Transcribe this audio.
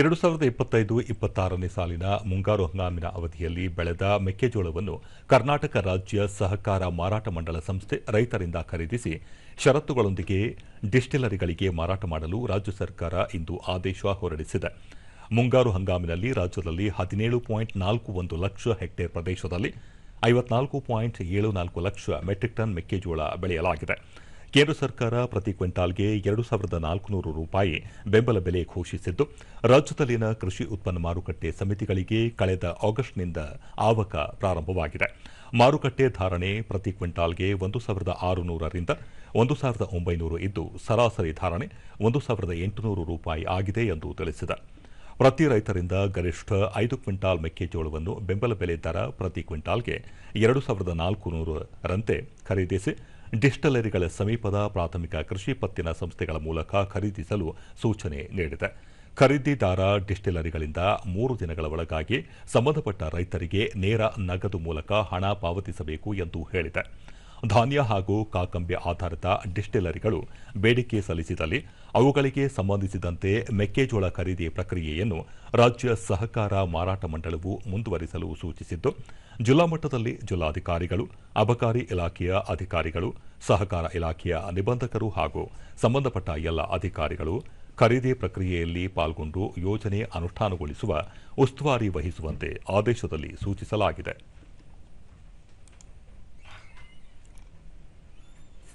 ಎರಡು ಸಾವಿರದ ಇಪ್ಪತ್ತೈದು ಇಪ್ಪತ್ತಾರನೇ ಸಾಲಿನ ಮುಂಗಾರು ಹಂಗಾಮಿನ ಅವಧಿಯಲ್ಲಿ ಬೆಳೆದ ಮೆಕ್ಕೆಜೋಳವನ್ನು ಕರ್ನಾಟಕ ರಾಜ್ಯ ಸಹಕಾರ ಮಾರಾಟ ಮಂಡಳ ಸಂಸ್ಥೆ ರೈತರಿಂದ ಖರೀದಿಸಿ ಷರತ್ತುಗಳೊಂದಿಗೆ ಡಿಸ್ಟಿಲರಿಗಳಿಗೆ ಮಾರಾಟ ಮಾಡಲು ರಾಜ್ಯ ಸರ್ಕಾರ ಇಂದು ಆದೇಶ ಹೊರಡಿಸಿದೆ. ಮುಂಗಾರು ಹಂಗಾಮಿನಲ್ಲಿ ರಾಜ್ಯದಲ್ಲಿ ಹದಿನೇಳು ಪಾಯಿಂಟ್ ನಾಲ್ಕು ಒಂದು ಲಕ್ಷ ಹೆಕ್ಟೇರ್ ಪ್ರದೇಶದಲ್ಲಿ ಐವತ್ನಾಲ್ಕು ಪಾಯಿಂಟ್ ಏಳು ನಾಲ್ಕು ಲಕ್ಷ ಮೆಟ್ರಿಕ್ ಟನ್ ಮೆಕ್ಕೆಜೋಳ ಬೆಳೆಯಲಾಗಿದೆ. ಕೇಂದ್ರ ಸರ್ಕಾರ ಪ್ರತಿ ಕ್ವಿಂಟಾಲ್ಗೆ ಎರಡು ಸಾವಿರದ ನಾಲ್ಕುನೂರು ರೂಪಾಯಿ ಬೆಂಬಲ ಬೆಲೆ ಘೋಷಿಸಿದ್ದು, ರಾಜ್ಯದಲ್ಲಿನ ಕೃಷಿ ಉತ್ಪನ್ನ ಮಾರುಕಟ್ಟೆ ಸಮಿತಿಗಳಿಗೆ ಕಳೆದ ಆಗಸ್ಟ್ನಿಂದ ಆವಕ ಪ್ರಾರಂಭವಾಗಿದೆ. ಮಾರುಕಟ್ಟೆ ಧಾರಣೆ ಪ್ರತಿ ಕ್ವಿಂಟಾಲ್ಗೆ ಒಂದು ಸಾವಿರದ ಆರುನೂರರಿಂದ ಒಂದು ಸಾವಿರದ ಒಂಬೈನೂರು ಇದ್ದು, ಸರಾಸರಿ ಧಾರಣೆ ಒಂದು ಸಾವಿರದ ಎಂಟುನೂರು ರೂಪಾಯಿ ಆಗಿದೆ ಎಂದು ತಿಳಿಸಿದೆ. ಪ್ರತಿ ರೈತರಿಂದ ಗರಿಷ್ಠ ಐದು ಕ್ವಿಂಟಾಲ್ ಮೆಕ್ಕೆಜೋಳವನ್ನು ಬೆಂಬಲ ಬೆಲೆ ದರ ಪ್ರತಿ ಕ್ವಿಂಟಾಲ್ಗೆ ಎರಡು ಸಾವಿರದ ನಾಲ್ಕು ನೂರರಂತೆ ಖರೀದಿಸಿ ಡಿಸ್ಟಲರಿಗಳ ಸಮೀಪದ ಪ್ರಾಥಮಿಕ ಕೃಷಿ ಪತ್ತಿನ ಸಂಸ್ಥೆಗಳ ಮೂಲಕ ಖರೀದಿಸಲು ಸೂಚನೆ ನೀಡಿದೆ. ಖರೀದಿದಾರ ಡಿಸ್ಟಿಲರಿಗಳಿಂದ ಮೂರು ದಿನಗಳ ಒಳಗಾಗಿ ಸಂಬಂಧಪಟ್ಟ ರೈತರಿಗೆ ನೇರ ನಗದು ಮೂಲಕ ಹಣ ಪಾವತಿಸಬೇಕು ಎಂದು ಹೇಳಿದೆ. ಧಾನ್ಯ ಹಾಗೂ ಕಾಕಂಬಿ ಆಧಾರಿತ ಡಿಸ್ಟಿಲರಿಗಳು ಬೇಡಿಕೆ ಸಲ್ಲಿಸಿದಲ್ಲಿ ಅವುಗಳಿಗೆ ಸಂಬಂಧಿಸಿದಂತೆ ಮೆಕ್ಕೆಜೋಳ ಖರೀದಿ ಪ್ರಕ್ರಿಯೆಯನ್ನು ರಾಜ್ಯ ಸಹಕಾರ ಮಾರಾಟ ಮಂಡಳವು ಮುಂದುವರಿಸಲು ಸೂಚಿಸಿದ್ದು, ಜಿಲ್ಲಾ ಮಟ್ಟದಲ್ಲಿ ಜಿಲ್ಲಾಧಿಕಾರಿಗಳು, ಅಬಕಾರಿ ಇಲಾಖೆಯ ಅಧಿಕಾರಿಗಳು, ಸಹಕಾರ ಇಲಾಖೆಯ ನಿಬಂಧಕರು ಹಾಗೂ ಸಂಬಂಧಪಟ್ಟ ಎಲ್ಲ ಅಧಿಕಾರಿಗಳು ಖರೀದಿ ಪ್ರಕ್ರಿಯೆಯಲ್ಲಿ ಪಾಲ್ಗೊಂಡು ಯೋಜನೆ ಅನುಷ್ಠಾನಗೊಳಿಸುವ ಉಸ್ತುವಾರಿ ವಹಿಸುವಂತೆ ಆದೇಶದಲ್ಲಿ ಸೂಚಿಸಲಾಗಿದೆ.